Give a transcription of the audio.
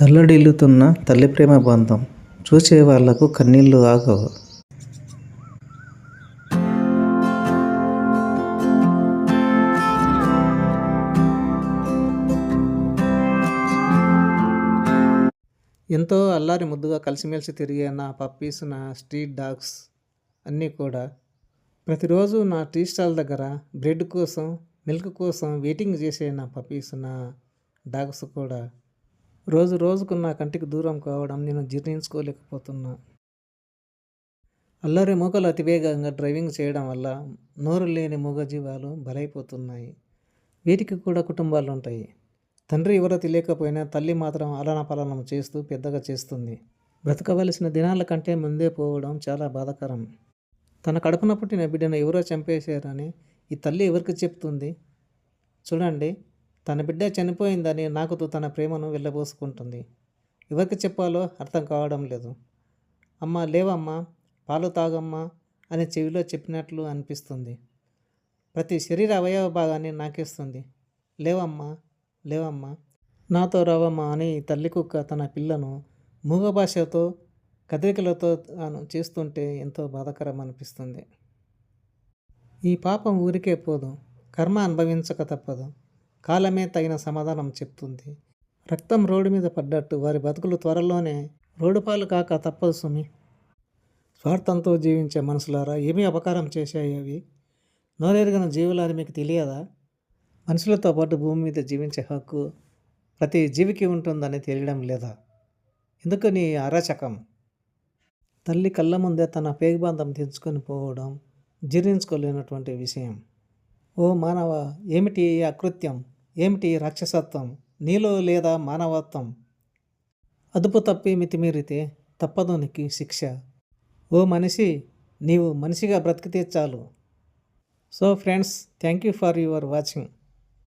తల్లడిల్లుతున్న తల్లి ప్రేమ బంధం. చూసే వాళ్ళకు కన్నీళ్ళు ఆగవు. ఎంతో అల్లారి ముద్దుగా కలిసిమెలిసి తిరిగే నా పప్పీస్ నా స్ట్రీట్ డాగ్స్ అన్నీ కూడా ప్రతిరోజు నా టీ స్టాల్ దగ్గర బ్రెడ్ కోసం మిల్క్ కోసం వెయిటింగ్ చేసే నా పప్పీస్ నా డాగ్స్ కూడా రోజు రోజుకు నా కంటికి దూరం కావడం నేను జీర్ణించుకోలేకపోతున్నా. అల్లరి మూకలు అతివేగంగా డ్రైవింగ్ చేయడం వల్ల నోరు లేని మూగజీవాలు బలైపోతున్నాయి. వీటికి కూడా కుటుంబాలు ఉంటాయి తండ్రి ఎవరో తెలియకపోయినా తల్లి మాత్రం అలనపలనం చేస్తూ పెద్దగా చేస్తుంది. బ్రతకవలసిన దినాల కంటే ముందే పోవడం చాలా బాధాకరం. తన కడుపున పుట్టిన బిడ్డను ఎవరో చంపేశారని ఈ తల్లి ఎవరికి చెప్తుంది? చూడండి. తన బిడ్డ చనిపోయిందని నాకుతూ తన ప్రేమను వెళ్ళబోసుకుంటుంది. ఎవరికి చెప్పాలో అర్థం కావడం లేదు. అమ్మ లేవమ్మా పాలు తాగమ్మా అని చెవిలో చెప్పినట్లు అనిపిస్తుంది. ప్రతి శరీర అవయవ భాగాన్ని నాకేస్తుంది. లేవమ్మా లేవమ్మా నాతో రావమ్మా అని తల్లి కుక్క తన పిల్లను మూగ భాషతో కదలికలతో చేస్తుంటే ఎంతో బాధకరం అనిపిస్తుంది ఈ పాపం ఊరికే పోదు. కర్మ అనుభవించక తప్పదు. కాలమే తగిన సమాధానం చెప్తుంది. రక్తం రోడ్డు మీద పడ్డట్టు వారి బతుకులు త్వరలోనే రోడ్డు పాలు కాక తప్పదు సుమి. స్వార్థంతో జీవించే మనసులారా ఏమీ అపకారం చేశాయి అవి? నోరెరిగిన జీవులని మీకు తెలియదా? మనుషులతో పాటు భూమి మీద జీవించే హక్కు ప్రతి జీవికి ఉంటుందని తెలియడం లేదా? ఎందుకు నీ అరాచకం? తల్లి కళ్ళ ముందే తన పేగుబంధం తెంచుకొని పోవడం జీర్ణించుకోలేనటువంటి విషయం. ఓ మానవ ఏమిటి ఈ అకృత్యం? ఏమిటి రాక్షసత్వం? నీలో లేదా మానవత్వం? అదుపు తప్పి మితిమీరితే తప్పదు నీకు శిక్ష. ఓ మనిషి నీవు మనిషిగా బ్రతికితే చాలు. So friends thank you for your watching.